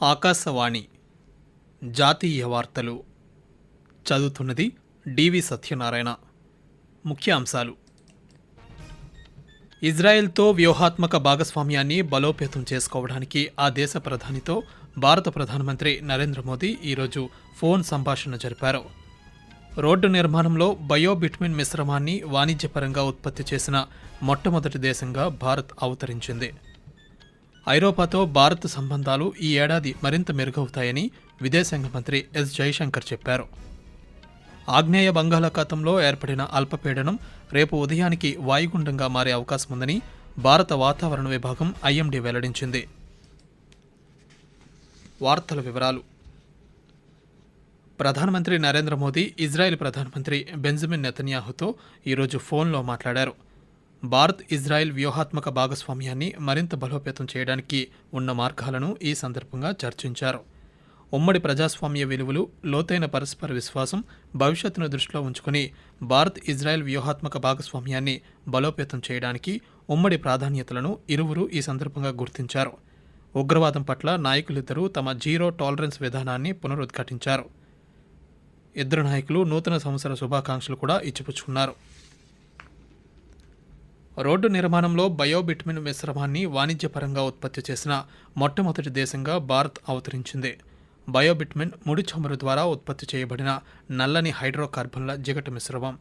ఆకాశవాణి జాతీయ వార్తలు. చదువుతున్నది డివి సత్యనారాయణ. ముఖ్యాంశాలు. ఇజ్రాయెల్తో వ్యూహాత్మక భాగస్వామ్యాన్ని బలోపేతం చేసుకోవడానికి ఆ దేశ ప్రధానితో భారత ప్రధానమంత్రి నరేంద్ర మోదీ ఈరోజు ఫోన్ సంభాషణ జరిపారు. రోడ్డు నిర్మాణంలో బయోబిట్మిన్ మిశ్రమాన్ని వాణిజ్యపరంగా ఉత్పత్తి చేసిన మొట్టమొదటి దేశంగా భారత్ అవతరించింది. ఐరోపాతో భారత్ సంబంధాలు ఈ ఏడాది మరింత మెరుగవుతాయని విదేశాంగ మంత్రి ఎస్ జైశంకర్ చెప్పారు. ఆగ్నేయ బంగాళాఖాతంలో ఏర్పడిన అల్పపీడనం రేపు ఉదయానికి వాయుగుండంగా మారే అవకాశం ఉందని భారత వాతావరణ విభాగం ఐఎండీ వెల్లడించింది. వార్తల వివరాలు. ప్రధానమంత్రి నరేంద్ర మోదీ ఇజ్రాయెల్ ప్రధానమంత్రి బెంజమిన్ నెతన్యాహుతో ఈరోజు ఫోన్లో మాట్లాడారు. భారత్ ఇజ్రాయెల్ వ్యూహాత్మక భాగస్వామ్యాన్ని మరింత బలోపేతం చేయడానికి ఉన్న మార్గాలను ఈ సందర్భంగా చర్చించారు. ఉమ్మడి ప్రజాస్వామ్య విలువలు లోతైన పరస్పర విశ్వాసం భవిష్యత్తును దృష్టిలో ఉంచుకుని భారత్ ఇజ్రాయెల్ వ్యూహాత్మక భాగస్వామ్యాన్ని బలోపేతం చేయడానికి ఉమ్మడి ప్రాధాన్యతలను ఇరువురు ఈ సందర్భంగా గుర్తించారు. ఉగ్రవాదం పట్ల నాయకులిద్దరూ తమ జీరో టాలరెన్స్ విధానాన్ని పునరుద్ఘాటించారు. ఇద్దరు నాయకులు నూతన సంవత్సర శుభాకాంక్షలు కూడా ఇచ్చిపుచ్చుకున్నారు. రోడ్డు నిర్మాణంలో బయోబిట్మిన్ మిశ్రమాన్ని వాణిజ్యపరంగా ఉత్పత్తి చేసిన మొట్టమొదటి దేశంగా భారత్ అవతరించింది. బయోబిట్మిన్ ముడి చమురు ద్వారా ఉత్పత్తి చేయబడిన నల్లని హైడ్రోకార్బన్ల జిగట మిశ్రమం.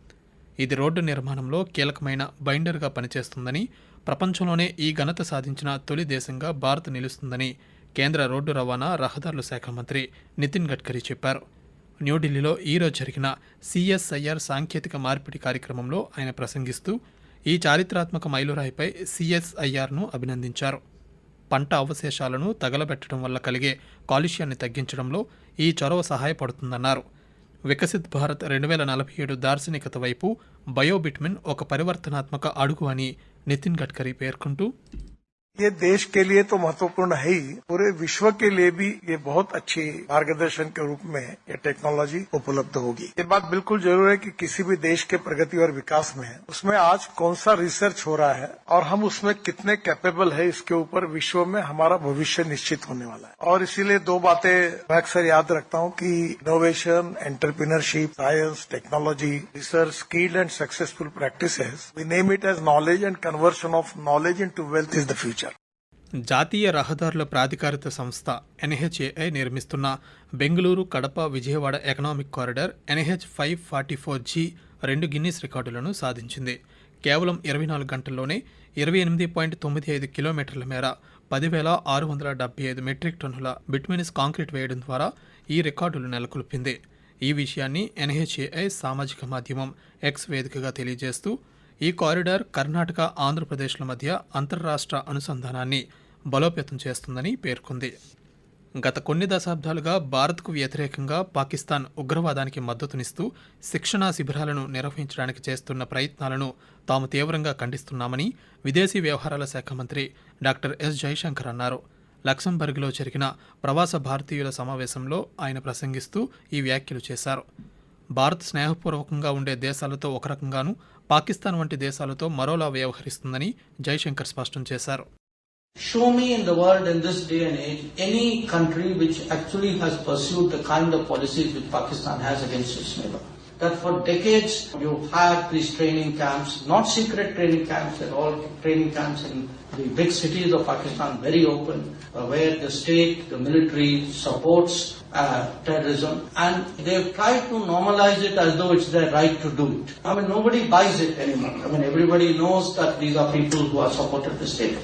ఇది రోడ్డు నిర్మాణంలో కీలకమైన బైండర్గా పనిచేస్తుందని ప్రపంచంలోనే ఈ ఘనత సాధించిన తొలి దేశంగా భారత్ నిలుస్తుందని కేంద్ర రోడ్డు రవాణా రహదారుల శాఖ మంత్రి నితిన్ గడ్కరీ చెప్పారు. న్యూఢిల్లీలో ఈరోజు జరిగిన సిఎస్ఐఆర్ సాంకేతిక మార్పిడి కార్యక్రమంలో ఆయన ప్రసంగిస్తూ ఈ చారిత్రాత్మక మైలురాయిపై సిఎస్ఐఆర్ను అభినందించారు. పంట అవశేషాలను తగలబెట్టడం వల్ల కలిగే కాలుష్యాన్ని తగ్గించడంలో ఈ చొరవ సహాయపడుతుందన్నారు. వికసిత్ భారత్ రెండు వేల నలభై ఏడు దార్శనికత వైపు బయోబిట్మిన్ ఒక పరివర్తనాత్మక అడుగు అని నితిన్ గడ్కరీ పేర్కొంటూ ये देश के लिए तो महत्वपूर्ण है ही। पूरे विश्व के लिए भी ये बहुत अच्छी मार्गदर्शन के रूप में ये टेक्नोलॉजी उपलब्ध होगी। ये बात बिल्कुल ज़रूर है कि किसी भी देश के प्रगति और विकास में उसमें आज कौन सा रिसर्च हो रहा है और हम उसमें कितने कैपेबल है इसके ऊपर विश्व में हमारा भविष्य निश्चित होने वाला है। और इसीलिए दो बातें मैं अक्सर याद रखता हूँ कि innovation entrepreneurship science technology research skilled and successful practice we name it as knowledge and conversion of knowledge into wealth is the future జాతీయ రహదారుల ప్రాధికారిత సంస్థ ఎన్హెచ్ఏఐ నిర్మిస్తున్న Bengaluru Kadapa Vijayawada economic corridor NH five forty four G రెండు Guinness రికార్డులను సాధించింది. కేవలం ఇరవై నాలుగు గంటల్లోనే ఇరవై ఎనిమిది పాయింట్ తొమ్మిది ఐదు కిలోమీటర్ల మేర పదివేల ఆరు వందల డెబ్బై ఐదు మెట్రిక్ టన్నుల బిట్మినిస్ కాంక్రీట్ వేయడం ద్వారా ఈ రికార్డులు నెలకొల్పింది. ఈ విషయాన్ని ఎన్హెచ్ఏఐ సామాజిక మాధ్యమం ఎక్స్ వేదికగా తెలియజేస్తూ ఈ కారిడార్ కర్ణాటక ఆంధ్రప్రదేశ్ల మధ్య అంతర్రాష్ట్ర అనుసంధానాన్ని బలోపేతం చేస్తుందని పేర్కొంది. గత కొన్ని దశాబ్దాలుగా భారత్కు వ్యతిరేకంగా పాకిస్తాన్ ఉగ్రవాదానికి మద్దతునిస్తూ శిక్షణా శిబిరాలను నిర్వహించడానికి చేస్తున్న ప్రయత్నాలను తాము తీవ్రంగా ఖండిస్తున్నామని విదేశీ వ్యవహారాల శాఖ మంత్రి డాక్టర్ ఎస్ జైశంకర్ అన్నారు. లక్సంబర్గ్లో జరిగిన ప్రవాస భారతీయుల సమావేశంలో ఆయన ప్రసంగిస్తూ ఈ వ్యాఖ్యలు చేశారు. భారత్ స్నేహపూర్వకంగా ఉండే దేశాలతో ఒక రకంగాను పాకిస్తాన్ వంటి దేశాలతో మరోలా వ్యవహరిస్తుందని జైశంకర్ స్పష్టం చేశారు Show me in the world in this day and age any country which actually has pursued the kind of policies which Pakistan has against its neighbor. That for decades you've had these training camps, not secret training camps, they're all training camps in the big cities of Pakistan, very open, uh, where the state, the military supports uh, terrorism and they've tried to normalize it as though it's their right to do it. I mean, nobody buys it anymore. I mean, everybody knows that these are people who are supported the state.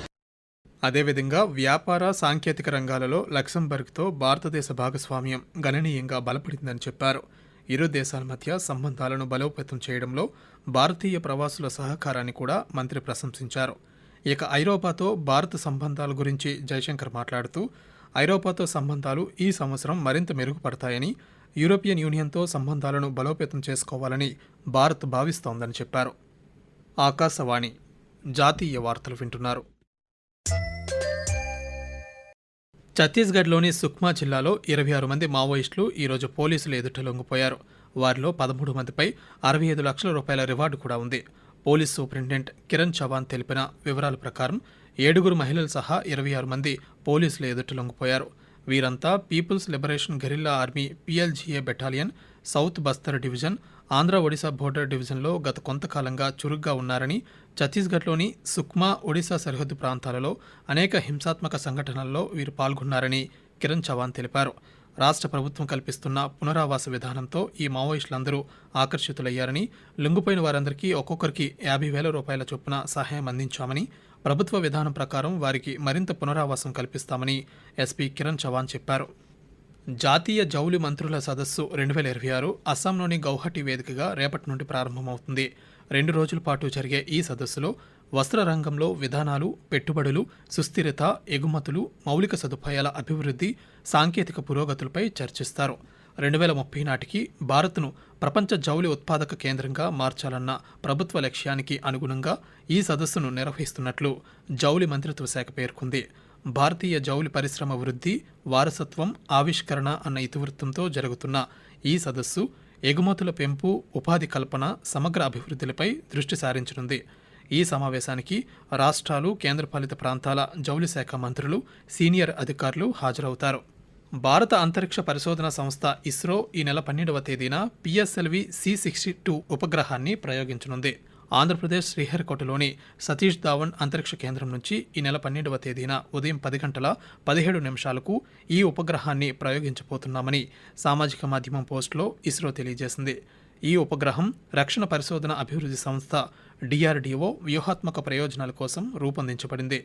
అదేవిధంగా వ్యాపార సాంకేతిక రంగాలలో లక్సంబర్గ్తో భారతదేశ భాగస్వామ్యం గణనీయంగా బలపడిందని చెప్పారు ఇరు దేశాల మధ్య సంబంధాలను బలోపేతం చేయడంలో భారతీయ ప్రవాసుల సహకారాన్ని కూడా మంత్రి ప్రశంసించారు. ఇక ఐరోపాతో భారత సంబంధాల గురించి జైశంకర్ మాట్లాడుతూ ఐరోపాతో సంబంధాలు ఈ సంవత్సరం మరింత మెరుగుపడతాయని యూరోపియన్ యూనియన్తో సంబంధాలను బలోపేతం చేసుకోవాలని భారత్ భావిస్తోందని చెప్పారు. ఆకాశవాణి జాతీయ వార్తలు వింటున్నారు. ఛత్తీస్గఢ్లోని సుక్మా జిల్లాలో ఇరవై ఆరు మంది మావోయిస్టులు ఈరోజు పోలీసులు ఎదుట లొంగిపోయారు. వారిలో పదమూడు మందిపై అరవై ఐదు లక్షల రూపాయల రివార్డు కూడా ఉంది. పోలీస్ సూపరింటెండెంట్ కిరణ్ చవాన్ తెలిపిన వివరాల ప్రకారం ఏడుగురు మహిళలు సహా ఇరవై ఆరు మంది పోలీసులు ఎదుట లొంగిపోయారు. వీరంతా people's liberation guerrilla army PLGA battalion south Bastar division Andhra Odisha border డివిజన్లో గత కొంతకాలంగా చురుగ్గా ఉన్నారని ఛత్తీస్గఢ్లోని సుక్మా ఒడిశా సరిహద్దు ప్రాంతాలలో అనేక హింసాత్మక సంఘటనల్లో వీరు పాల్గొన్నారని కిరణ్ చవాన్ తెలిపారు. రాష్ట్ర ప్రభుత్వం కల్పిస్తున్న పునరావాస విధానంతో ఈ మావోయిస్టులందరూ ఆకర్షితులయ్యారని లొంగిపోయిన వారందరికీ ఒక్కొక్కరికి యాభై వేల రూపాయల చొప్పున సహాయం అందించామని ప్రభుత్వ విధానం ప్రకారం వారికి మరింత పునరావాసం కల్పిస్తామని ఎస్పీ కిరణ్ చవాన్ చెప్పారు. జాతీయ జౌలి మంత్రుల సదస్సు రెండు వేల ఇరవై ఆరు అస్సాంలోని గౌహటి వేదికగా రేపటి నుండి ప్రారంభమవుతుంది. రెండు రోజుల పాటు జరిగే ఈ సదస్సులో వస్త్ర రంగంలో విధానాలు పెట్టుబడులు సుస్థిరత ఎగుమతులు మౌలిక సదుపాయాల అభివృద్ధి సాంకేతిక పురోగతులపై చర్చిస్తారు. రెండు వేల ముప్పై నాటికి భారత్ను ప్రపంచ జౌలి ఉత్పాదక కేంద్రంగా మార్చాలన్న ప్రభుత్వ లక్ష్యానికి అనుగుణంగా ఈ సదస్సును నిర్వహిస్తున్నట్లు జౌలి మంత్రిత్వ శాఖ పేర్కొంది. భారతీయ జౌలి పరిశ్రమ వృద్ధి వారసత్వం ఆవిష్కరణ అన్న ఇతివృత్తంతో జరుగుతున్న ఈ సదస్సు ఎగుమతుల పెంపు ఉపాధి కల్పన సమగ్ర అభివృద్ధిలపై దృష్టి సారించనుంది. ఈ సమావేశానికి రాష్ట్రాలు కేంద్రపాలిత ప్రాంతాల జౌలి శాఖ మంత్రులు సీనియర్ అధికారులు హాజరవుతారు. భారత అంతరిక్ష పరిశోధన సంస్థ ఇస్రో ఈ నెల పన్నెండవ తేదీన పిఎస్ఎల్వి సి సిక్స్టీ టూ ఉపగ్రహాన్ని ప్రయోగించనుంది. ఆంధ్రప్రదేశ్ శ్రీహరికోటలోని సతీష్ ధావన్ అంతరిక్ష కేంద్రం నుంచి ఈ నెల పన్నెండవ తేదీన ఉదయం పది గంటల పదిహేడు నిమిషాలకు ఈ ఉపగ్రహాన్ని ప్రయోగించబోతున్నామని సామాజిక మాధ్యమం పోస్టులో ఇస్రో తెలియజేసింది. ఈ ఉపగ్రహం రక్షణ పరిశోధన అభివృద్ధి సంస్థ డిఆర్డీఓ వ్యూహాత్మక ప్రయోజనాల కోసం రూపొందించబడింది.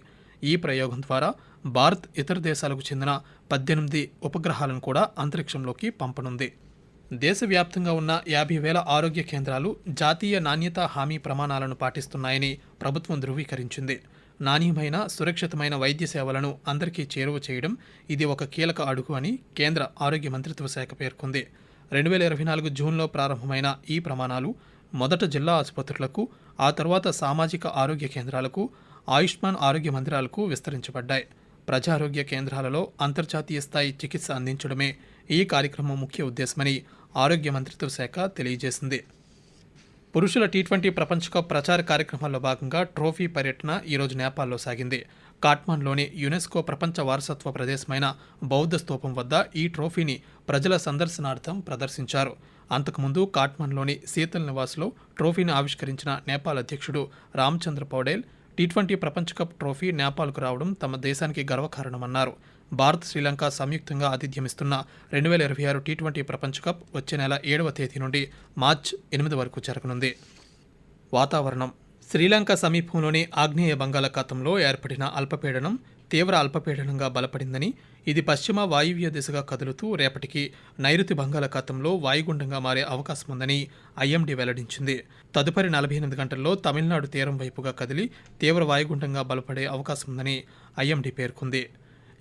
ఈ ప్రయోగం ద్వారా భారత్ ఇతర దేశాలకు చెందిన పద్దెనిమిది ఉపగ్రహాలను కూడా అంతరిక్షంలోకి పంపనుంది. దేశవ్యాప్తంగా ఉన్న యాభై వేల ఆరోగ్య కేంద్రాలు జాతీయ నాణ్యతా హామీ ప్రమాణాలను పాటిస్తున్నాయని ప్రభుత్వం ధృవీకరించింది. నాణ్యమైన సురక్షితమైన వైద్య సేవలను అందరికీ చేరువ చేయడం ఇది ఒక కీలక అడుగు అని కేంద్ర ఆరోగ్య మంత్రిత్వ శాఖ పేర్కొంది. రెండు వేల ఇరవై నాలుగు జూన్లో ప్రారంభమైన ఈ ప్రమాణాలు మొదట జిల్లా ఆసుపత్రులకు ఆ తర్వాత సామాజిక ఆరోగ్య కేంద్రాలకు ఆయుష్మాన్ ఆరోగ్య మందిరాలకు విస్తరించబడ్డాయి. ప్రజారోగ్య కేంద్రాలలో అంతర్జాతీయ స్థాయి చికిత్స అందించడమే ఈ కార్యక్రమం ముఖ్య ఉద్దేశమని ఆరోగ్య మంత్రిత్వ శాఖ తెలియజేసింది. పురుషుల టీ ట్వంటీ ప్రపంచ కప్ ప్రచార కార్యక్రమాల్లో భాగంగా ట్రోఫీ పర్యటన ఈరోజు నేపాల్లో సాగింది. కాట్మాండ్లోని యునెస్కో ప్రపంచ వారసత్వ ప్రదేశమైన బౌద్ధ స్తూపం వద్ద ఈ ట్రోఫీని ప్రజల సందర్శనార్థం ప్రదర్శించారు. అంతకుముందు కాట్మాండ్లోని శీతల్ నివాస్లో ట్రోఫీని ఆవిష్కరించిన నేపాల్ అధ్యక్షుడు రామచంద్ర పౌడేల్ టీ ట్వంటీ ప్రపంచ కప్ ట్రోఫీ నేపాల్కు రావడం తమ దేశానికి గర్వకారణమన్నారు. భారత్ శ్రీలంక సంయుక్తంగా ఆతిథ్యమిస్తున్న రెండు వేల ఇరవై ఆరు టీ ట్వంటీ ప్రపంచ కప్ వచ్చే నెల ఏడవ తేదీ నుండి మార్చ్ ఎనిమిది వరకు జరగనుంది. వాతావరణం. శ్రీలంక సమీపంలోని ఆగ్నేయ బంగాళాఖాతంలో ఏర్పడిన అల్పపీడనం తీవ్ర అల్పపీడనంగా బలపడిందని ఇది పశ్చిమ వాయువ్య దిశగా కదులుతూ రేపటికి నైరుతి బంగాళాఖాతంలో వాయుగుండంగా మారే అవకాశం ఉందని ఐఎండీ వెల్లడించింది. తదుపరి నలభై ఎనిమిది గంటల్లో తమిళనాడు తీరం వైపుగా కదిలి తీవ్ర వాయుగుండంగా బలపడే అవకాశం ఉందని ఐఎండీ పేర్కొంది.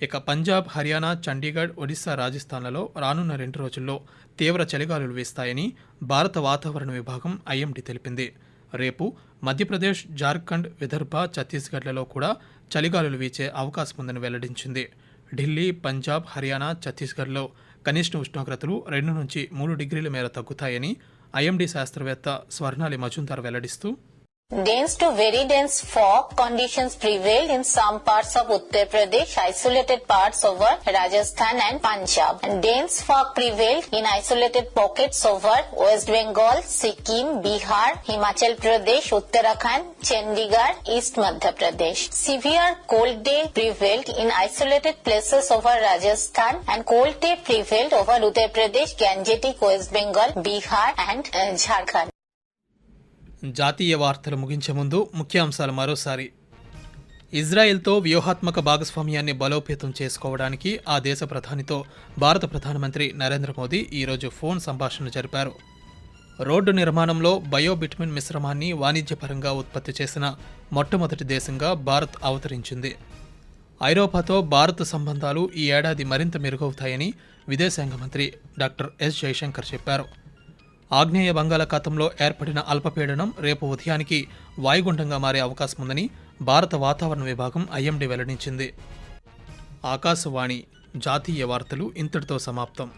ఇక పంజాబ్ హర్యానా చండీగఢ్ ఒడిశా రాజస్థాన్లలో రానున్న రెండు రోజుల్లో తీవ్ర చలిగాలులు వీస్తాయని భారత వాతావరణ విభాగం ఐఎండీ తెలిపింది. రేపు మధ్యప్రదేశ్ జార్ఖండ్ విదర్భ ఛత్తీస్గఢ్లలో కూడా చలిగాలులు వీచే అవకాశం ఉందని వెల్లడించింది. ఢిల్లీ పంజాబ్ హర్యానా ఛత్తీస్గఢ్లో కనిష్ట ఉష్ణోగ్రతలు రెండు నుంచి మూడు డిగ్రీల మేర తగ్గుతాయని ఐఎండీ శాస్త్రవేత్త స్వర్ణాలి Majumdar వెల్లడిస్తూ Dense to very dense fog conditions prevailed in some parts of Uttar Pradesh, isolated parts over Rajasthan and Punjab. And dense fog prevailed in isolated pockets over West Bengal, Sikkim, Bihar, Himachal Pradesh, Uttarakhand, Chandigarh, East Madhya Pradesh. Severe cold day prevailed in isolated places over Rajasthan and cold day prevailed over Uttar Pradesh, Gangetic, West Bengal, Bihar and uh, Jharkhand. జాతీయ వార్తలు ముగించే ముందు ముఖ్యాంశాలు మరోసారి. ఇజ్రాయెల్తో వ్యూహాత్మక భాగస్వామ్యాన్ని బలోపేతం చేసుకోవడానికి ఆ దేశ ప్రధానితో భారత ప్రధానమంత్రి నరేంద్ర మోదీ ఈరోజు ఫోన్ సంభాషణ జరిపారు. రోడ్డు నిర్మాణంలో బయోబిటమిన్ మిశ్రమాన్ని వాణిజ్యపరంగా ఉత్పత్తి చేసిన మొట్టమొదటి దేశంగా భారత్ అవతరించింది. ఐరోపాతో భారత్ సంబంధాలు ఈ ఏడాది మరింత మెరుగవుతాయని విదేశాంగ మంత్రి డాక్టర్ ఎస్ జయశంకర్ చెప్పారు. ఆగ్నేయ బంగాళాఖాతంలో ఏర్పడిన అల్పపీడనం రేపు ఉదయానికి వాయుగుండంగా మారే అవకాశం ఉందని భారత వాతావరణ విభాగం ఐఎండీ వెల్లడించింది. ఆకాశవాణి జాతీయ వార్తలు ఇంతటితో సమాప్తం.